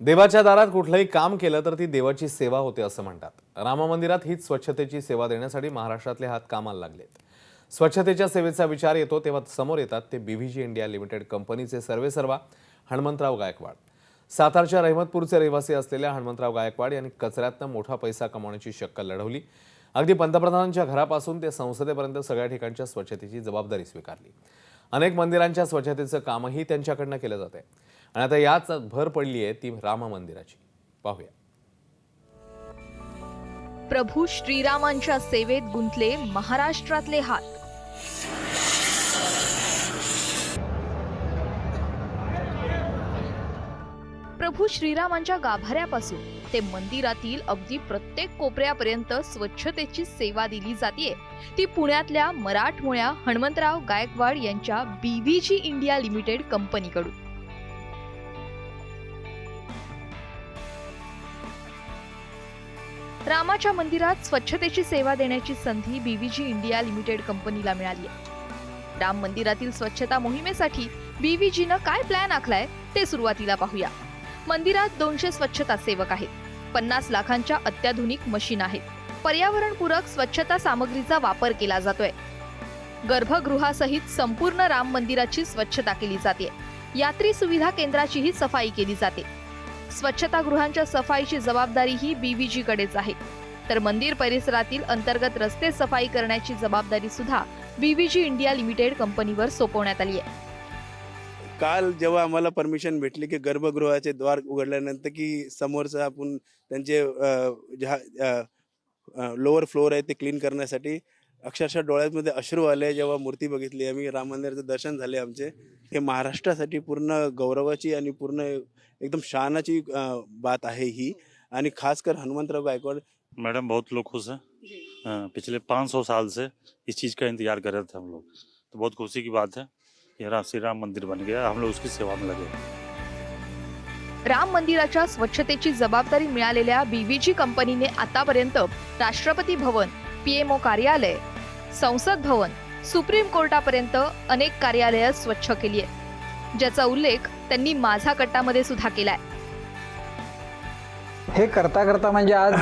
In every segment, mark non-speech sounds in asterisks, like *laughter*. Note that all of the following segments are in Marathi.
देवाच्या दारात कुठलंही काम केलं तर ती देवाची सेवा होते असं म्हणतात. राम मंदिरात हीच स्वच्छतेची सेवा देण्यासाठी महाराष्ट्रातले हात कामाला लागलेत. स्वच्छतेच्या सेवेचा विचार येतो तेव्हा समोर येतात ते बीव्हीजी इंडिया लिमिटेड कंपनीचे सर्वेसर्वा हणमंतराव गायकवाड. सातारच्या रहमतपूरचे रहिवासी असलेल्या हणमंतराव गायकवाड यांनी कचऱ्यातनं मोठा पैसा कमावण्याची शक्कल लढवली. अगदी पंतप्रधानांच्या घरापासून ते संसदेपर्यंत सगळ्या ठिकाणच्या स्वच्छतेची जबाबदारी स्वीकारली. अनेक मंदिरांच्या स्वच्छतेचं कामही त्यांच्याकडनं केलं जात आहे आणि आता याच भर पडली आहे ती राम मंदिराची पाहूया. प्रभू श्रीरामांच्या सेवेत गुंतले महाराष्ट्रातले हात. प्रभू श्रीरामांच्या गाभाऱ्यापासून ते मंदिरातील अगदी प्रत्येक कोपऱ्यापर्यंत स्वच्छतेची सेवा दिली जाते ती पुण्यातल्या मराठमोळ्या हणमंतराव गायकवाड यांच्या बीव्हीजी इंडिया लिमिटेड कंपनीकडून. रामाच्या मंदिरात स्वच्छतेची सेवा देण्याची संधी बीव्हीजी इंडिया लिमिटेड कंपनीला मिळाली आहे. राम मंदिरातील स्वच्छता मोहिमेसाठी बीव्हीजीनं काय प्लॅन आखलाय ते सुरुवातीला पाहूया. मंदिरात दोनशे स्वच्छता सेवक आहेत. पन्नास लाखांच्या अत्याधुनिक मशीन आहेत. पर्यावरणपूरक स्वच्छता सामग्रीचा वापर केला जातोय. गर्भगृहासहित संपूर्ण राम मंदिराची स्वच्छता केली जाते. यात्री सुविधा केंद्राचीही सफाई केली जाते. स्वच्छतागृहांच्या सफाईची जबाबदारी ही बीव्हीजीकडेच आहे. तर मंदिर परिसरातील अंतर्गत रस्ते सफाई करण्याची जबाबदारी सुद्धा बीव्हीजी इंडिया लिमिटेड कंपनीवर सोपवण्यात आली आहे. काल जेव्हा आम्हाला परमिशन भेटली की गर्भगृहाचे द्वार उघडल्यानंतर की समोरचं आपण त्यांचे लोअर फ्लोअर आहे ते क्लीन करण्यासाठी अक्षरशः डोळ्यामध्ये अश्रू आले. जेव्हा मूर्ती बघितली आम्ही राम मंदिराचं दर्शन झाले आमचे. हे महाराष्ट्रासाठी पूर्ण गौरवाची आणि पूर्ण एकदम शानाची बात आहे ही. आणि खासकर हनुमंतराव गायकवाड मैडम बहुत लोग खुश हैं। हाँ, पिछले 500 साल से इस चीज़ का इंतजार कर रहे थे हम लोग। तो बहुत खुशी की बात है ये राम श्री राम मंदिर बन गया हम लोग उसकी सेवा में लगे। राम मंदिराच्या स्वच्छतेची जबाबदारी मिळालेल्या बीव्हीजी कंपनीने आतापर्यंत राष्ट्रपती भवन पीएमओ कार्यालय संसद भवन सुप्रीम कोर्टापर्यंत अनेक कार्यालयं स्वच्छ केली आहेत. ज्याचा उल्लेख त्यांनी माझा कट्टामध्ये सुद्धा केलाय. हे करता करता म्हणजे आज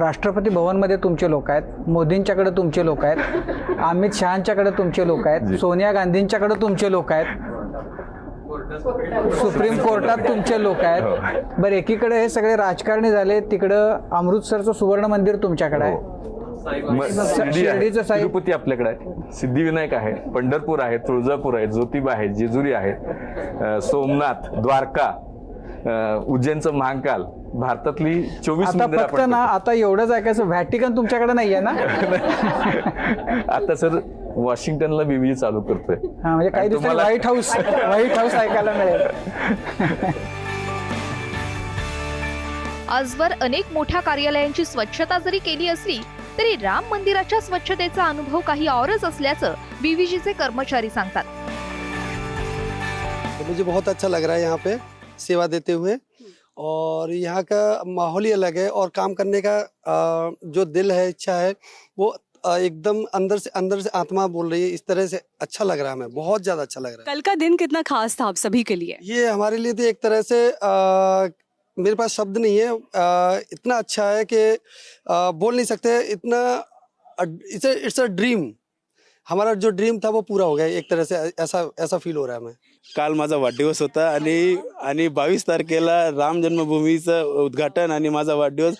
राष्ट्रपती भवनमध्ये तुमचे लोक आहेत मोदींच्याकडे तुमचे लोक आहेत अमित शहांच्याकडे तुमचे लोक आहेत सोनिया गांधींच्याकडे तुमचे लोक आहेत सुप्रीम कोर्टात तुमचे लोक आहेत. बरं एकीकडे हे सगळे राजकारणी झाले तिकडं अमृतसरचं सुवर्ण मंदिर तुमच्याकडे आहे. आहे शिर्डीचं साई- तिरुपती आपल्याकडे आहे सिद्धिविनायक आहे पंढरपूर आहे तुळजापूर आहे ज्योतिबा आहे जेजुरी आहे अ, सोमनाथ द्वारका अ, उज्जैनचं महाकाल भारतातली चोवीस आता मंदिरं फक्त आपण ना आता एवढंच ऐकायचं व्हॅटिकन तुमच्याकडे नाही आहे ना? *laughs* आता सर वॉशिंग्टनला बीबी चालू करतोय. हा म्हणजे काही आणि दिवसांनी तुम्हाला- व्हाईट हाऊस व्हाईट हाऊस ऐकायला मिळेल. आजवर अनेक मोठ्या कार्यालयांची स्वच्छता जरी केली असली तरी राम मंदिराच्या स्वच्छतेचा अनुभव काही औरच असल्याचं बीव्हीजीचे कर्मचारी सांगतात. तो मुझे बहुत अच्छा लग रहा है यहाँ पे सेवा देते हुए। और यहाँ का माहौल ही अलग है और काम करने का जो दिल है इच्छा है वो एकदम अंदर से अंदर से आत्मा बोल रही है। इस तरह से अच्छा लग रहा है हमें बहुत ज्यादा अच्छा लग रहा है। कल का दिन कितना खास था आप सभी के लिए? ये हमारे लिए तो एक तरह से अ, मेरे पास शब्द नहीं है। आ, इतना अच्छा है कि आ, बोल नहीं सकते। इतना इट्स इट्स अ ड्रीम हमारा जो ड्रीम था वो पूरा हो गया। एक तरह से ऐसा ऐसा फील हो रहा है मैं काल माझा वाढदिवस होता आणि आणि बावीस तारखेला राम जन्मभूमीचं उद्घाटन आणि माझा वाढदिवस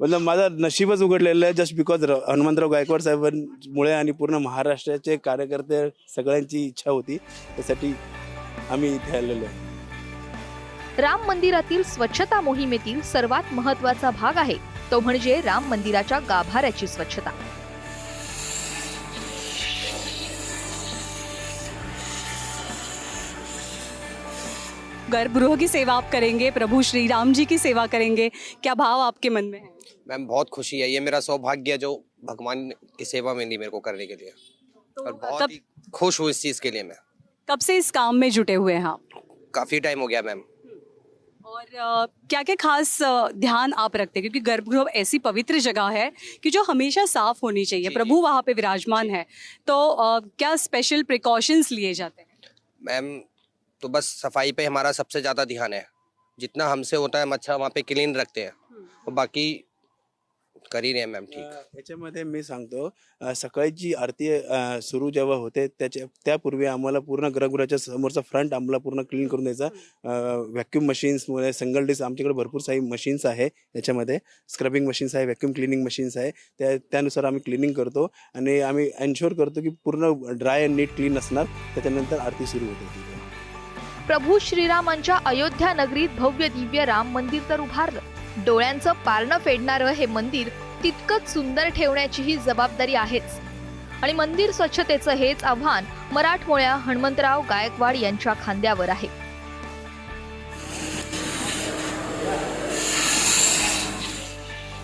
मतलब माझा नशीबच उघडलेलं आहे जस्ट बिकॉज हनुमंतराव गायकवाड साहेबांमुळे आणि पूर्ण महाराष्ट्राचे कार्यकर्ते सगळ्यांची इच्छा होती. त्यासाठी आम्ही इथे आलेलो आहे. राम मंदिरातील स्वच्छता मोहिमेतील सर्वात महत्त्वाचा भाग आहे. तो म्हणजे राम मंदिराच्या गाभाऱ्याची स्वच्छता. गर्भगृह की सेवा आप करेंगे प्रभु श्री राम जी की सेवा करेंगे। क्या भाव आपके मन में है? मैम बहुत खुशी है ये मेरा सौभाग्य है जो भगवान की सेवा मिली मेरे को करने के लिए। और तो बहुत कब ही खुश हूँ इस चीज़ के लिए मैं। कब से इस काम में जुटे हुए हैं आप? काफ़ी टाइम हो गया मैम। और क्या क्या खास uh, ध्यान आप रखते हैं? क्योंकि गर्भगृह ऐसी पवित्र जगह है कि जो हमेशा साफ़ होनी चाहिए। प्रभु वहाँ पे विराजमान है। तो uh, क्या स्पेशल प्रिकॉशंस लिए जाते हैं? मैम तो बस सफ़ाई पे हमारा सबसे ज़्यादा ध्यान है। जितना हमसे होता है हम अच्छा वहाँ पे क्लीन रखते हैं। और बाकी कर ही रहे हैं मैम ठीक। याच्यामध्ये मी सांगतो अ, सकाळची आरती अ, सुरू जेव्हा होते त्याच्या त्यापूर्वी आम्हाला पूर्ण गर्भगृहाच्या समोरचा फ्रंट आम्हाला पूर्ण क्लीन करून द्यायचा. व्हॅक्यूम मशीन्समुळे सिंगल डिस्क आमच्याकडे भरपूर सारी मशीन्स आहे याच्यामध्ये. स्क्रबिंग मशीन्स आहे व्हॅक्यूम क्लिनिंग मशीन्स आहे. त्या त्यानुसार आम्ही क्लिनिंग करतो आणि आम्ही एन्श्योर करतो की पूर्ण ड्राय अँड नीट क्लीन असणार त्याच्यानंतर आरती सुरू होते तिथे प्रभू श्रीरामांच्या अयोध्या नगरीत भव्य दिव्य राम मंदिर तर उभारलं. डोळ्यांचं पारणं फेडणारं हे मंदिर तितकंच सुंदर ठेवण्याची ही जबाबदारी आहेच. आणि मंदिर स्वच्छतेचं हेच आव्हान मराठमोळ्या हनुमंतराव गायकवाड यांच्या खांद्यावर आहे.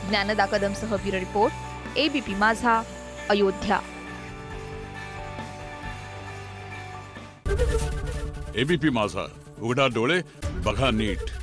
Dnyanada कदमसह bureau report ABP Majha Ayodhya. ABP माझा उघडा डोळे बघा नीट.